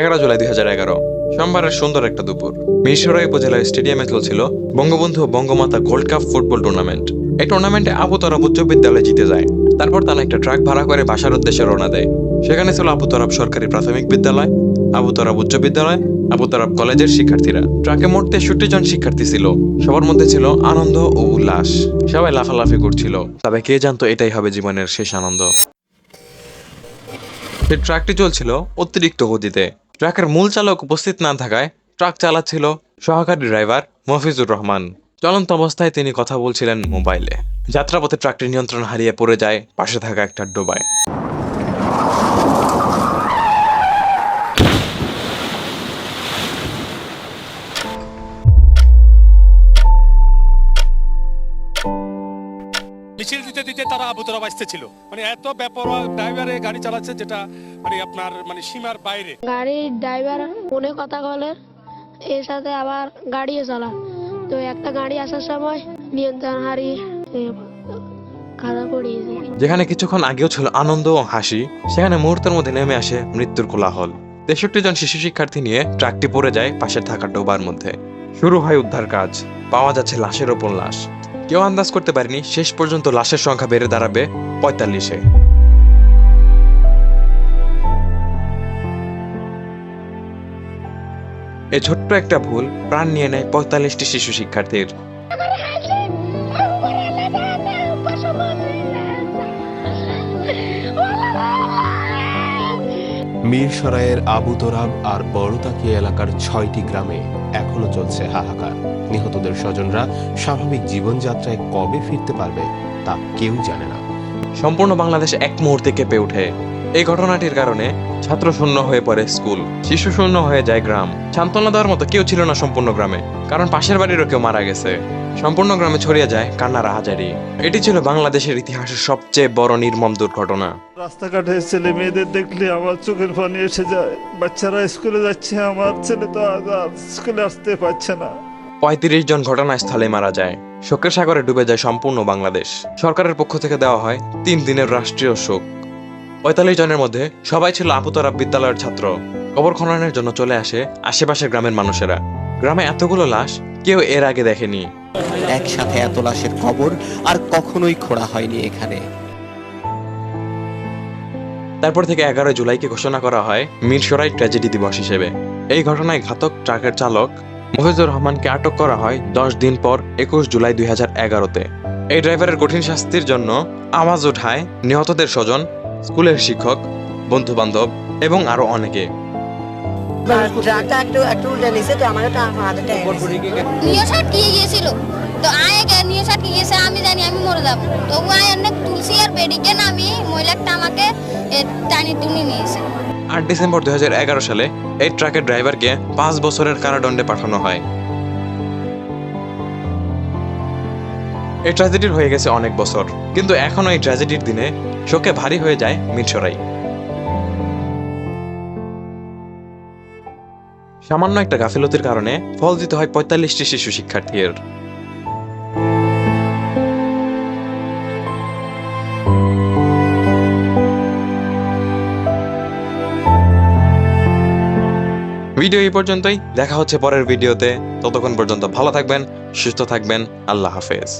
এগারো জুলাই দুই হাজার এগারো। সোমবারের সুন্দর একটা দুপুর। মিরসরাই উপজেলার স্টেডিয়ামে চলছিল Bangabandhu Bangamata gold cup football tournament. এই টুর্নামেন্টে আবু উচ্চ বিদ্যালয় জিতে যায়। তারপর তারা একটা ট্রাক ভাড়া করে বাসার উদ্দেশ্যে রওনা দেয়। সেখানে ছিল আবু সরকারি প্রাথমিক বিদ্যালয় আবু তরফ উচ্চ বিদ্যালয় আবু তরফ কলেজের শিক্ষার্থীরা। ট্রাকে মোট তেষট্টি জন শিক্ষার্থী ছিল। সবার মধ্যে ছিল আনন্দ ও উল্লাস। সবাই লাফালাফি করছিল। তবে কে জানতো এটাই হবে জীবনের শেষ আনন্দ। ট্রাকটি চলছিল অতিরিক্ত গতিতে। ট্রাকের মূল চালক উপস্থিত না থাকায় ট্রাক চালাচ্ছিল সহকারী ড্রাইভার মফিজুর রহমান। চলন্ত অবস্থায় তিনি কথা বলছিলেন মোবাইলে। যাত্রাপথে ট্রাকটি নিয়ন্ত্রণ হারিয়ে পড়ে যায় পাশে থাকা একটা ডোবায়। মিছিল দিতে দিতে তারা আবুতরা বাঁচতে ছিল মানে এত বেপরোয়া ড্রাইভারে গাড়ি চালাচ্ছে যেটা মানে আপনার মানে সীমার বাইরে। গাড়ির ড্রাইভার ফোনে কথা বলে এর সাথে আবার গাড়িও চালা তো একটা গাড়ি আসার সময় নিয়ন্ত্রণ হারিয়ে যেখানে কিছুক্ষণ আগেও ছিল আনন্দ ও হাসি সেখানে মুহূর্তের মধ্যে নেমে আসে মৃত্যুর কোলাহল। তেষট্টি জন শিশু শিক্ষার্থী নিয়ে ট্রাকটি পড়ে যায় পাশে থাকা ডোবার মধ্যে। শুরু হয় উদ্ধার কাজ পাওয়া যাচ্ছে লাশের ওপর লাশ। কেউ আন্দাজ করতে পারেনি শেষ পর্যন্ত লাশের সংখ্যা বেড়ে দাঁড়াবে পঁয়তাল্লিশে। এ ছোট্ট একটা ভুল, প্রাণ নিয়ে নেয় পঁয়তাল্লিশটি শিশু শিক্ষার্থীর। মিরসরাইয়ের আবু তোরাব আর বড়তাকি এলাকার ছয়টি গ্রামে এখনও চলছে হাহাকার। নিহতদের স্বজনরা স্বাভাবিক জীবনযাত্রায় কবে ফিরতে পারবে তা কেউ জানে না। সম্পূর্ণ বাংলাদেশ এক মুহূর্তে কেঁপে ওঠে। এই ঘটনাটির কারণে ছাত্র শূন্য হয়ে পড়ে স্কুল শিশু শূন্য হয়ে যায় গ্রাম। সান্ত্বনা দেওয়ার মতো কেউ ছিল না সম্পূর্ণ গ্রামে কারণ পাশের বাড়িরও কেউ মারা গেছে। সম্পূর্ণ গ্রামে ছড়িয়ে যায় কান্নার হাজারি এটি ছিল বাংলাদেশের ইতিহাসের সবচেয়ে বড় নির্মম দুর্ঘটনা। রাস্তাঘাটে ছেলে মেয়েদের দেখলে আমার চোখের পানি এসে যায়। বাচ্চারা স্কুলে যাচ্ছে আমার ছেলে তো আজ স্কুলে আসতে পারছে না। পঁয়ত্রিশ জন ঘটনাস্থলে মারা যায়। শোকের সাগরে ডুবে যায় সম্পূর্ণ বাংলাদেশ। সরকারের পক্ষ থেকে দেওয়া হয় তিন দিনের রাষ্ট্রীয় শোক। পঁয়তাল্লিশ জনের মধ্যে সবাই ছিল আপুতরা বিদ্যালয়ের ছাত্র। কবর খননের জন্য চলে আসে আশেপাশের গ্রামের মানুষেরা। গ্রামে এতগুলো লাশ কেউ এর আগে দেখেনি। একসাথে এত লাশের কবর আর কখনোই খোঁড়া হয়নি এখানে। তারপর থেকে এগারো জুলাইকে ঘোষণা করা হয় মিরসরাই ট্র্যাজেডি দিবস হিসেবে। এই ঘটনায় ঘাতক ট্রাকের চালক মফিজুর রহমানকে আটক করা হয় দশ দিন পর একুশ জুলাই দুই হাজার এগারোতে। এই ড্রাইভারের কঠিন শাস্তির জন্য আওয়াজ ওঠায় নিহতদের স্বজন স্কুলের শিক্ষক বন্ধু বান্ধব এবং আরও অনেকে। ট্রাকটা একটু একটু উল্টে নিছে তো আমার একটা হাতে নিয়ে সাটকিয়ে গিয়েছিল? তো আয় গে নিয়ে সাটকে গিয়েছে আমি জানি আমি মরে যাব। তবু আয় অনেক তুলসী আর বেডিকে নামি মহিলাটা আমাকে টানি টুনি নিয়েছে। আট ডিসেম্বর দু হাজার এগারো সালে এই ট্রাকের ড্রাইভারকে পাঁচ বছরের কারাদণ্ডে পাঠানো হয়। এই ট্র্যাজেডির হয়ে গেছে অনেক বছর, কিন্তু এখনও এই ট্র্যাজেডির দিনে শোকে ভারী হয়ে যায় মিরসরাই সামান্য একটা গাফিলতির কারণে ফল দিতে হয় পঁয়তাল্লিশটি শিশু শিক্ষার্থীর। ভিডিও এই পর্যন্তই। দেখা হচ্ছে পরের ভিডিওতে। ততক্ষণ পর্যন্ত ভালো থাকবেন, সুস্থ থাকবেন। আল্লাহ হাফেজ।